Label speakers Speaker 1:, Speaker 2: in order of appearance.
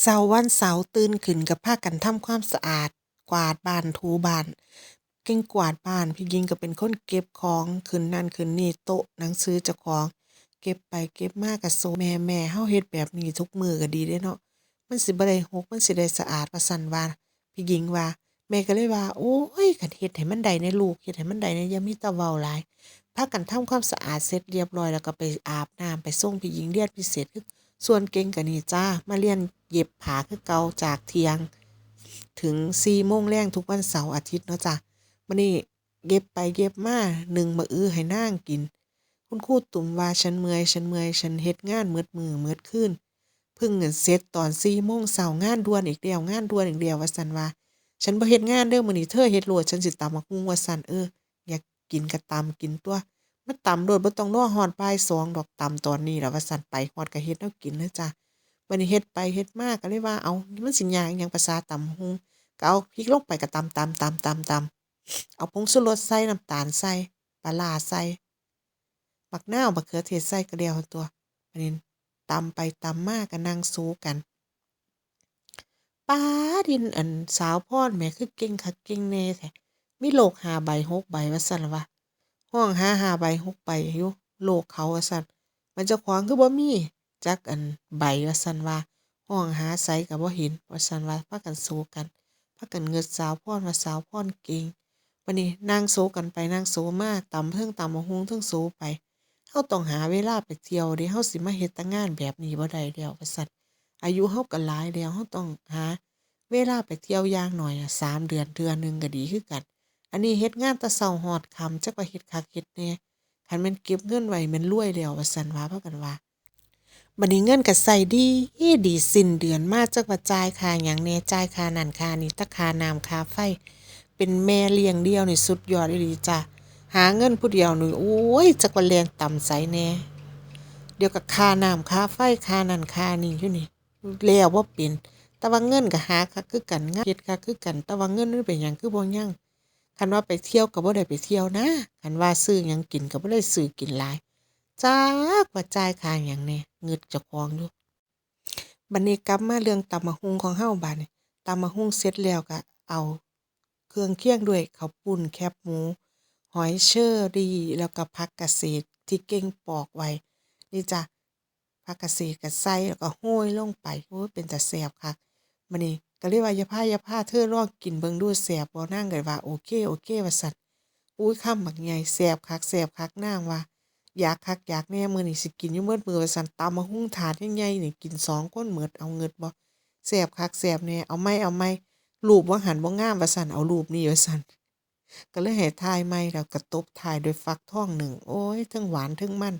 Speaker 1: เช้าวันเสาร์ตื่นขึ้นก็พากันทำความสะอาด กวาดบ้านถูบ้านเก่งกวาดบ้านพี่หญิงก็เป็นคนเก็บของขึ้นนั่นขึ้นนี่โต๊ะหนังสือเจ้าของ เก็บไปเก็บมาก็ส่งแม่แม่เฮาเฮ็ดแบบนี้ทุกมือก็ดีเดะเนาะมันสิบ่ได้รกมันสิได้สะอาดว่าซั้นว่าพี่หญิงว่า แม่ก็เลยว่า โอ๊ยคันเฮ็ดให้มันได้แหน่ลูกเฮ็ดให้มันได้แหน่อย่ามีต่เว้าหลายพากันทำความสะอาดเสร็จเรียบร้อยแล้วก็ไปอาบน้ำไปส่งพี่หญิงเรียนพิเศษคือ ส่วนเก่งก็นี่จ้ามาเรียนเย็บผ้าคือเก่าจากเทียง ถึง4โมงแลงทุกวันเสาร์อาทิตย์เนาะจ้ะมื้อนี้เย็บไปเย็บมาหนึ่งมะอือให้นางกิน คุณครูตุ้มว่าฉันเมื่อยฉันเมื่อยฉันเฮ็ดงานก็มื้อก็คืนเพิ่งอั่นเสร็จตอน4โมงเช้างานด่วนอีกแล้วงานด่วนอีกแล้วว่าซั่นว่า ฉันบ่เฮ็ดงานเด้อมื้อนี้เธอเฮ็ดโลดฉันสิตำบักหุ่งว่าซั่นเอออยากกินก็ตำกินตัว มาตำโลดบ่ต้องรอฮอดบ่าย2ดอกตำตอนนี้ล่ะว่าซั่นไปฮอดก็เฮ็ดแนวกินเลยจ้ะบัดนี้เฮ็ดไปเฮ็ดมาก็เลยว่าเอามันสิยากอิหยังภาษาตำบักหุ่งก็เอาพริกลงไปก็ตำๆๆๆเอาผงชูรสใส่น้ำตาลใส่ปลาร้าใส่บักนาวบักเขือเทศใส่ก็แล้วหั้นตั่วบัดนี้ตำไปตำมาก็นั่งโซกันป๊าดอีอั่นสาวพรแหมคือเก่งคักเก่งแน่แท้มีโลก5ใบ6ใบว่าซั่นล่ะวะ ร้องหา5ใบ6ใบอยู่โลกเขาว่าซั่นบัดเจ้าของคือบ่มีจักอันใบว่าซั่นว่าร้องหาไสก็บ่เห็นว่าซั่นว่าพากันโซกันพากันเงิดสาวพรว่าสาวพรเก่งบัดนี้นั่งโซกันไปนั่งโซมาตำเทิงตำบักหุ่งเทิงโซไปเราต้องหาเวลาไปเที่ยวเดะเราสิมาเฮ็ดแต่งานแบบนี้บ่ได้แล้วว่าซั่นอายุเราก็หลายแล้วเราต้องหาเวลาไปเที่ยวอย่างหน้อยอะ3เดือนเทื่อหนึ่งก็ดีคือกัน อันนี้เฮ็ดงานต่เช้าฮอดคำจักว่าเฮ็ดคักเฮ็ดแน่คันแม่นเก็บเงินไว้แม่นรวยแล้วว่าซั่นว่าพากันว่าบัดนี้เงินก็ใช้ดีดีสิ้นเดือนมาจักว่าจ่ายค่าหยังแน่จ่ายค่านั่นค่านี่แต่ค่าน้ำค่าไฟ เป็นแม่เลี้ยงเดียวนี่สุดยอดอีหลีจ้ะหาเงินผู้เดียวนี่โอ๊ยจักว่าแล่นต่ำไสแน่เดี๋ยวก็ค่าน้ำค่าไฟค่านั่นค่านี่อยู่นี่แล้วบ่เป็นแต่ว่าเงินก็หาคักคือกันงานเฮ็ดคักคือกัน แต่ว่าเงินมันเป็นหยังคือบ่ยัง คันว่าไปเที่ยวก็บ่ได้ไปเที่ยวนะคันว่าซื้อยังกินก็บ่ได้ซื้อกินหลายจักว่าจ่ายค่าหยังแหน่งึดจ้าของอยู่บัดนี้กลับมาเรื่องตำบักหุ่งของเราบัดนี้ตำบักหุ่งเสร็จแล้วก็เอา เครื่องเคี่ยงด้วยข้าวปุ้นแคบหมู หอยเชอรี่แล้วก็ผักเกษที่เก่งปอกไว้ นี่จ้ะผักเกษตรก็ใส่แล้วก็โรยลงไปโอ๊ยเป็นตาแซ่บคักบัดนี้ ก็เลยว่าอย่าพาอย่าพาเธอลองกินเบิ่งดูแซ่บบ่นางก็ว่าโอเคโอเคว่าซั่นอุ๊ยคำบักใหญ่แซ่บคักแซ่บคักนางว่าอยากคักอยากแน่มือนี้สิกินยู่ก็มื้อว่าซั่นตำบักหุ่งถาดใหญ่ๆนี่กิน2คนก็เหมือาก็บ่แซ่บคักแซ่บแน่เอาใหม่รูปว่าหันบ่งามว่าซั่นเอารูปนี้ว่าซั่นก็เลยให้ถ่ายใหม่แล้วก็ตบทายด้วยฟักท่องหนึ่ง โอ๊ยเทิงหวานเทิงมัน